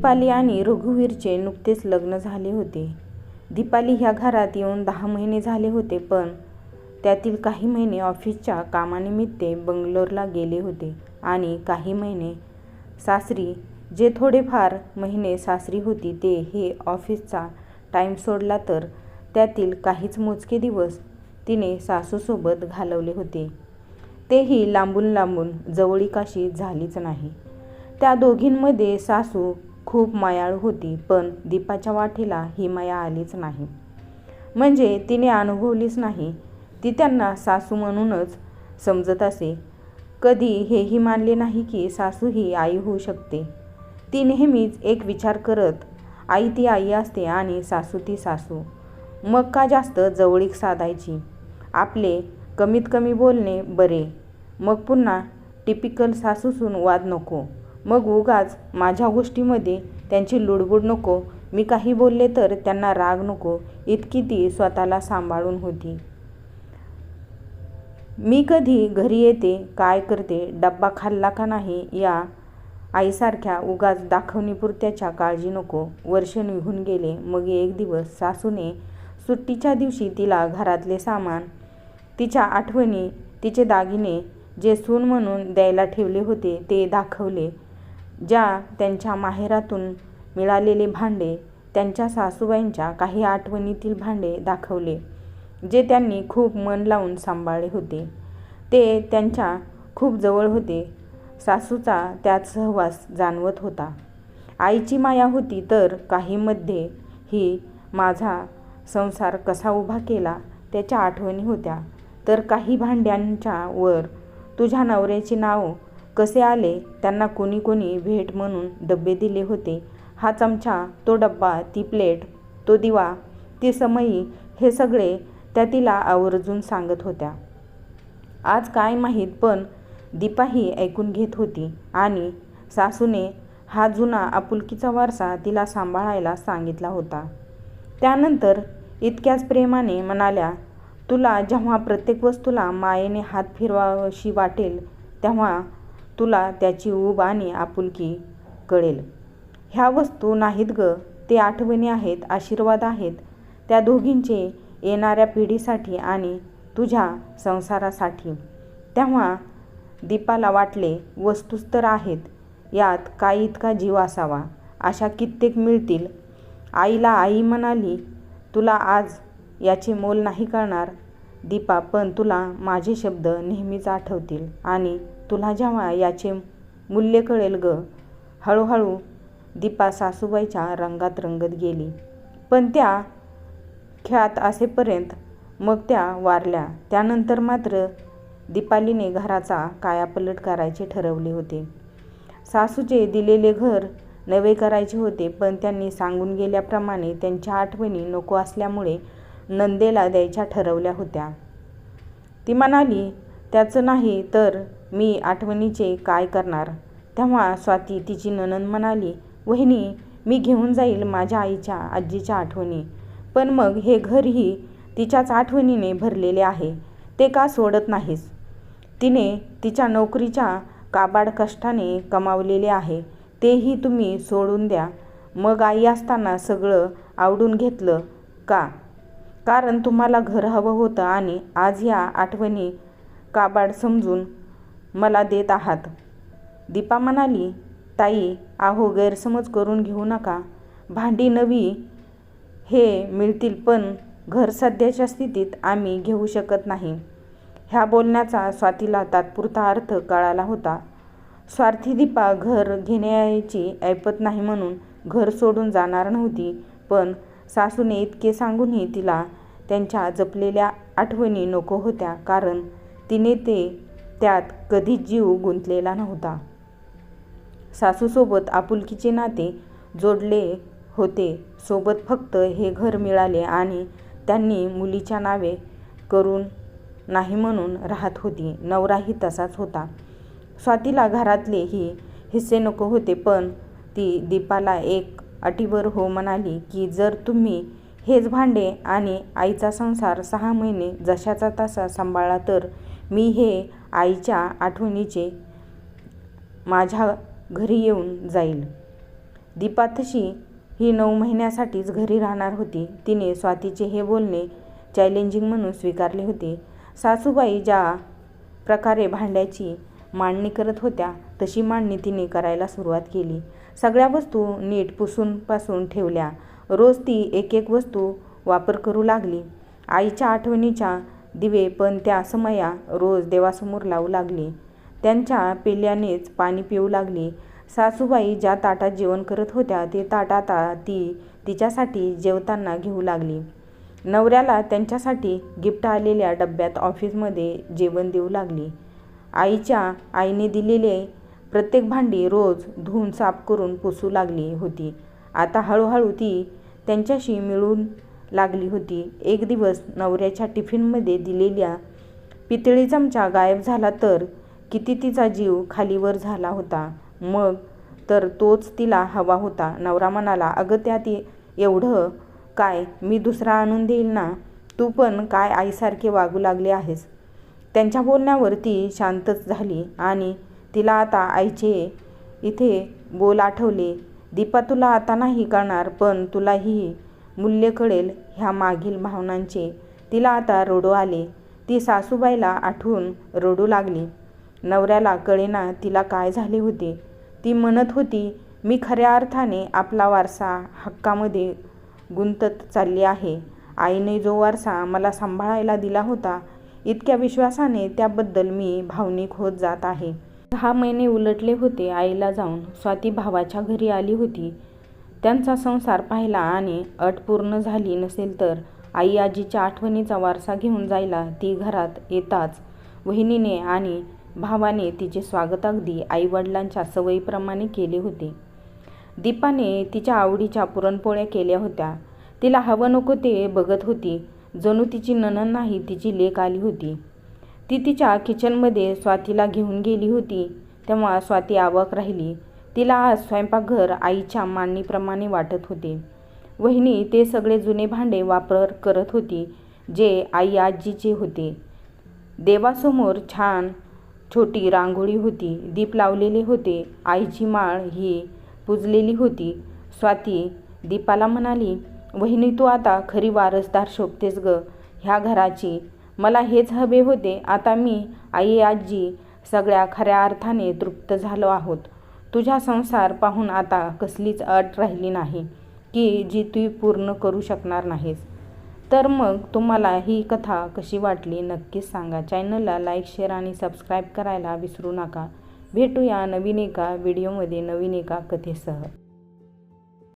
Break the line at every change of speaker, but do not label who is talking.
दीपाली आणि रघुवीरचे नुकतेच लग्न झाले होते. दीपाली ह्या घरात येऊन दहा महिने झाले होते पण त्यातील काही महिने ऑफिसच्या कामानिमित्त बंगलोरला गेले होते आणि काही महिने सासरी. जे थोडेफार महिने सासरी होती ते हे ऑफिसचा टाईम सोडला तर त्यातील काहीच मोजके दिवस तिने सासूसोबत घालवले होते. तेही लांबून लांबून, जवळिकाशी झालीच नाही. त्या दोघींमध्ये सासू खूप मायाळू होती पण दीपाच्या वाटेला ही माया आलीच नाही. म्हणजे तिने अनुभवलीच नाही. ती त्यांना सासू म्हणूनच समजत असे. कधी हेही मानले नाही की सासू ही आई होऊ शकते. ती नेहमीच एक विचार करत आई ती आई असते आणि सासू ती सासू. मग का जास्त जवळीक साधायची? आपले कमीत कमी बोलणे बरे. मग पुन्हा टिपिकल सासूसून वाद नको. मग उगाच माझ्या गोष्टीमध्ये त्यांची लुडबुड नको. मी काही बोलले तर त्यांना राग नको इतकी ती स्वतःला सांभाळून होती. मी कधी घरी येते, काय करते, डब्बा खाल्ला का नाही या आईसारख्या उगाच दाखवणीपुरत्याच्या काळजी नको. वर्ष निघून गेले. मग एक दिवस सासूने सुट्टीच्या दिवशी तिला घरातले सामान, तिच्या आठवणी, तिचे दागिने, जे सून म्हणून द्यायला ठेवले होते ते दाखवले. ज्या त्यांच्या माहेरातून मिळालेले भांडे, त्यांच्या सासूबाईंच्या काही आठवणीतील भांडे दाखवले जे त्यांनी खूप मन लावून सांभाळले होते. ते त्यांच्या खूप जवळ होते. सासूचा त्यात सहवास जाणवत होता. आईची माया होती तर काहीमध्ये ही माझा संसार कसा उभा केला त्याच्या आठवणी होत्या तर काही भांड्यांच्या वर तुझ्या नवऱ्याचे नाव कसे आले, त्यांना कोणी कोणी भेट म्हणून डब्बे दिले होते, हा चमचा, तो डबा, ती प्लेट, तो दिवा, ती समई हे सगळे त्या तिला आवर्जून सांगत होत्या. आज काय माहीत पण दीपाही ऐकून घेत होती आणि सासूने हा जुना आपुलकीचा वारसा तिला सांभाळायला सांगितला होता. त्यानंतर इतक्याच प्रेमाने म्हणाल्या तुला जेव्हा प्रत्येक वस्तूला मायेने हात फिरवाशी वाटेल तेव्हा तुला त्याची ऊब आणि आपुलकी कळेल. ह्या वस्तू नाहीत गं, ते आठवणी आहेत, आशीर्वाद आहेत त्या दोघींचे येणाऱ्या पिढीसाठी आणि तुझ्या संसारासाठी. तेव्हा दीपाला वाटले वस्तूच तर आहेत, यात काय इतका जीव असावा, अशा कित्येक मिळतील. आईला आई म्हणाली तुला आज याचे मोल नाही कळणार दीपा पण तुला माझे शब्द नेहमीच आठवतील आणि तुला जेव्हा याचे मूल्य कळेल गं. हळूहळू दीपा सासूबाईच्या रंगात रंगत गेली. पण त्या ख्यात असेपर्यंत. मग त्या वारल्या. त्यानंतर मात्र दीपालीने घराचा कायापलट करायचे ठरवले होते. सासूचे दिलेले घर नवे करायचे होते पण त्यांनी सांगून गेल्याप्रमाणे त्यांच्या आठवणी नको असल्यामुळे नंदेला द्यायच्या ठरवल्या होत्या. ती म्हणाली त्याचं नाही तर मी आठवणीचे काय करणार? तेव्हा स्वाती तिची ननंद म्हणाली वहिनी मी घेऊन जाईल माझ्या आईच्या, आजीच्या आठवणी. पण मग हे घरही तिच्याच आठवणीने भरलेले आहे, ते का सोडत नाहीस? तिने तिच्या नोकरीच्या काबाड कष्टाने कमावलेले आहे तेही तुम्ही सोडून द्या. मग आई असताना सगळं आवडून घेतलं का कारण तुम्हाला घर हवं होतं आणि आज ह्या आठवणी काबाड समजून मला देत आहात? दीपा म्हणाली ताई अहो गैरसमज करून घेऊ नका. भांडी नवी हे मिळतील पण घर सध्याच्या स्थितीत आम्ही घेऊ शकत नाही. ह्या बोलण्याचा स्वातीला तात्पुरता अर्थ कळाला होता. स्वार्थी दीपा घर घेण्याची ऐपत नाही म्हणून घर सोडून जाणार नव्हती पण सासूने इतके सांगूनही तिला त्यांच्या जपलेल्या आठवणी नको होत्या कारण तिने ते त्यात कधीच जीव गुंतलेला नव्हता. सासूसोबत आपुलकीचे नाते जोडले होते सोबत फक्त हे घर मिळाले आणि त्यांनी मुलीच्या नावे करून नाही म्हणून राहत होती. नवराही तसाच होता. स्वातीला घरातले ही हिस्से नको होते पण ती दीपाला एक अटीवर हो म्हणाली की जर तुम्ही हेच भांडे आणि आईचा संसार सहा महिने जशाचा तसा सांभाळला तर मी हे आईच्या आठवणीचे माझ्या घरी येऊन जाईल. दीपा तशी ही नऊ महिन्यासाठीच घरी राहणार होती. तिने स्वातीचे हे बोलणे चॅलेंजिंग म्हणून स्वीकारले होते. सासूबाई ज्या प्रकारे भांड्याची मांडणी करत होत्या तशी मांडणी तिने करायला सुरुवात केली. सगळ्या वस्तू नीट पुसून पासून ठेवल्या. रोज ती एक एक वस्तू वापर करू लागली. आईच्या आठवणीच्या दिवे पण त्या समया रोज देवासमोर लावू लागली. त्यांच्या पेल्यानेच पाणी पिऊ लागली. सासूबाई ज्या ताटात जेवण करत होत्या ते ताट आता ती तिच्यासाठी जेवताना घेऊ लागली. नवऱ्याला त्यांच्यासाठी गिफ्ट आलेल्या डब्यात ऑफिसमध्ये जेवण देऊ लागली. आईच्या आईने दिलेले प्रत्येक भांडी रोज धुवून साफ करून पुसू लागली होती. आता हळूहळू ती त्यांच्याशी मिळून लागली होती. एक दिवस नवऱ्याच्या टिफिनमध्ये दिलेल्या पितळी चमचा गायब झाला तर किती तिचा जीव खालीवर झाला होता. मग तर तोच तिला हवा होता. नवरा म्हणाला अगं त्या ती एवढं काय? मी दुसरा आणून देईल ना? तू पण काय आईसारखे वागू लागले आहेस? त्यांच्या बोलण्यावर ती शांतच झाली आणि तिला आता आईचे इथे बोल आठवले दीपा तुला आता नाही करणार पण तुलाही मूल्य कळेल ह्या मागील भावनांचे. तिला आता रडू आले. ती सासूबाईला आठवून रडू लागली. नवऱ्याला कळेना तिला काय झाले होते. ती म्हणत होती मी खऱ्या अर्थाने आपला वारसा हक्कामध्ये गुंतत चालली आहे. आईने जो वारसा मला सांभाळायला दिला होता इतक्या विश्वासाने त्याबद्दल मी भावनिक होत जात आहे. सहा महिने उलटले होते आईला जाऊन. स्वाती भावाच्या घरी आली होती. त्यांचा संसार पाहिला आणि अट पूर्ण झाली नसेल तर आई आजीच्या आठवणीचा वारसा घेऊन जायला ती घरात येताच. वहिनीने आणि भावाने तिचे स्वागत अगदी आईवडिलांच्या सवयीप्रमाणे केले होते. दीपाने तिच्या आवडीच्या पुरणपोळ्या केल्या होत्या. तिला हवं नको ते बघत होती. जणू तिची नणन नाही तिची लेक आली होती. ती तिच्या किचनमध्ये स्वातीला घेऊन गेली होती. तेव्हा स्वाती आवक राहिली. तिला आज स्वयंपाकघर आईच्या मांडणीप्रमाणे वाटत होते. वहिनी ते सगळे जुने भांडे वापर करत होती जे आई आजीचे होते. देवासमोर छान छोटी रांगोळी होती दीप लावलेले होते आईची माळ ही पुजलेली होती. स्वाती दीपाला म्हणाली वहिनी तू आता खरी वारसदार शोभतेस ग. ह्या घराची मला हेच हवे होते. आता मी आई आजी सगळ्या खऱ्या अर्थाने तृप्त झालो आहोत. तुझा संसार पाहून आता कसलीच अट राहिली नाही की जी तू पूर्ण करू शकणार नाहीस. तर मग तुम्हाला ही कथा कशी वाटली नक्कीच सांगा. चॅनलला लाईक शेअर आणि सबस्क्राईब करायला विसरू नका. भेटूया नवीन एका व्हिडिओमध्ये नवीन एका कथेसह.